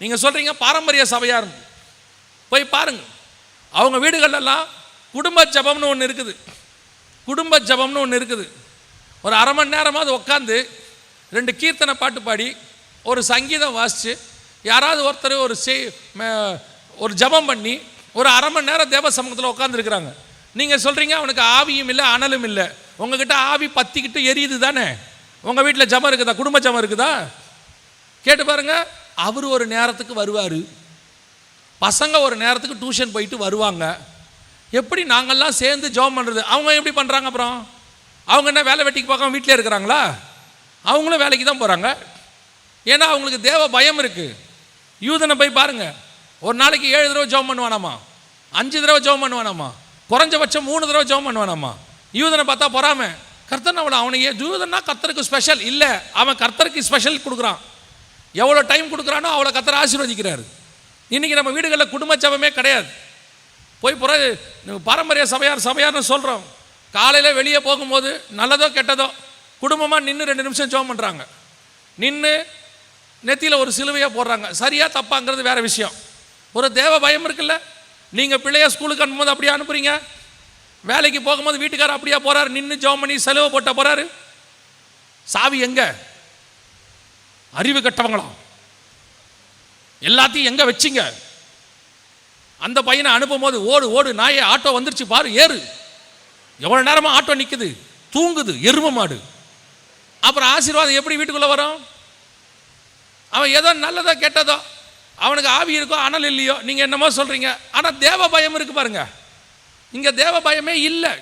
நீங்கள் சொல்கிறீங்க பாரம்பரிய சபையார் போய் பாருங்க. அவங்க வீடுகளெல்லாம் குடும்ப ஜபம்னு ஒன்று இருக்குது. குடும்ப ஜபம்னு ஒன்று இருக்குது. ஒரு அரை மணி நேரமாவது உட்காந்து ரெண்டு கீர்த்தனை பாட்டு பாடி ஒரு சங்கீதம் வாசித்து யாராவது ஒருத்தர் ஒரு செய் ஒரு ஜபம் பண்ணி ஒரு அரை மணி நேரம் தேவ சமூகத்தில் உட்காந்துருக்குறாங்க நீங்கள் சொல்கிறீங்க அவனுக்கு ஆவியும் இல்லை அனலும் இல்லை. உங்ககிட்ட ஆவி பத்திக்கிட்டு எரியுது தானே? உங்கள் வீட்டில் ஜபம் இருக்குதா? குடும்ப ஜபம் இருக்குதா? கேட்டு பாருங்கள் அவர் ஒரு நேரத்துக்கு வருவார். பசங்க ஒரு நேரத்துக்கு டியூஷன் போயிட்டு வருவாங்க. எப்படி நாங்கள்லாம் சேர்ந்து ஜாப் பண்ணுறது அவங்க எப்படி பண்ணுறாங்க அப்புறம்? அவங்க என்ன வேலை வெட்டிக்கு பார்க்காம வீட்டிலே இருக்கிறாங்களா? அவங்களும் வேலைக்கு தான் போகிறாங்க ஏன்னா அவங்களுக்கு தேவ பயம் இருக்குது யூதனை போய் பாருங்கள் ஒரு நாளைக்கு ஏழு தடவை ஜெபம் பண்ணுவானாமா? அஞ்சு தடவை ஜெபம் பண்ணுவானாமா? குறைஞ்சபட்சம் மூணு தடவை ஜெபம் பண்ணுவானாமா? யூதனை பார்த்தா பொறாம. கர்த்தன் அவளை அவனுக்கு யூதன்னா கர்த்தருக்கு ஸ்பெஷல் இல்லை அவன் கர்த்தருக்கு ஸ்பெஷல் கொடுக்குறான். எவ்வளோ டைம் கொடுக்குறானோ அவ்வளோ கத்தரை ஆசீர்வதிக்கிறாரு. இன்றைக்கி நம்ம வீடுகளில் குடும்ப சபமே கிடையாது. போய் புற பாரம்பரிய சபையார் சபையார்னு சொல்கிறோம் காலையில் வெளியே போகும்போது நல்லதோ கெட்டதோ குடும்பமாக நின்று ரெண்டு நிமிஷம் ஜெபம் பண்ணுறாங்க நின்று நெத்தியில் ஒரு சிலுவையாக போடுறாங்க. சரியாக தப்பாங்கிறது வேற விஷயம். ஒரு தேவ பயம் இருக்குல்ல? நீங்கள் பிள்ளைய ஸ்கூலுக்கு அனுப்பும்போது அப்படியே அனுப்புறீங்க? வேலைக்கு போகும்போது வீட்டுக்காரர் அப்படியே போகிறார் நின்று ஜோம் பண்ணி செலவு போட்ட போகிறாரு சாவி எங்கே? அறிவு கெட்டவங்களா எல்லாத்தையும் எங்க வச்சிங்க? அந்த பையனை அனுப்பும் போது ஓடு ஓடு நாயே ஆட்டோ வந்துருச்சு பாரு ஏறு. எவ்வளோ நேரமா ஆட்டோ நிற்குது தூங்குது எரும மாடு. அப்புறம் ஆசீர்வாதம் எப்படி வீட்டுக்குள்ளே வரும்? அவன் ஏதோ நல்லதோ கெட்டதோ அவனுக்கு ஆவி இருக்கோ அனல் இல்லையோ நீங்கள் என்னமோ சொல்கிறீங்க ஆனால் தேவ பயம் இருக்கு பாருங்க. இங்கே தேவ பயமே இல்லை.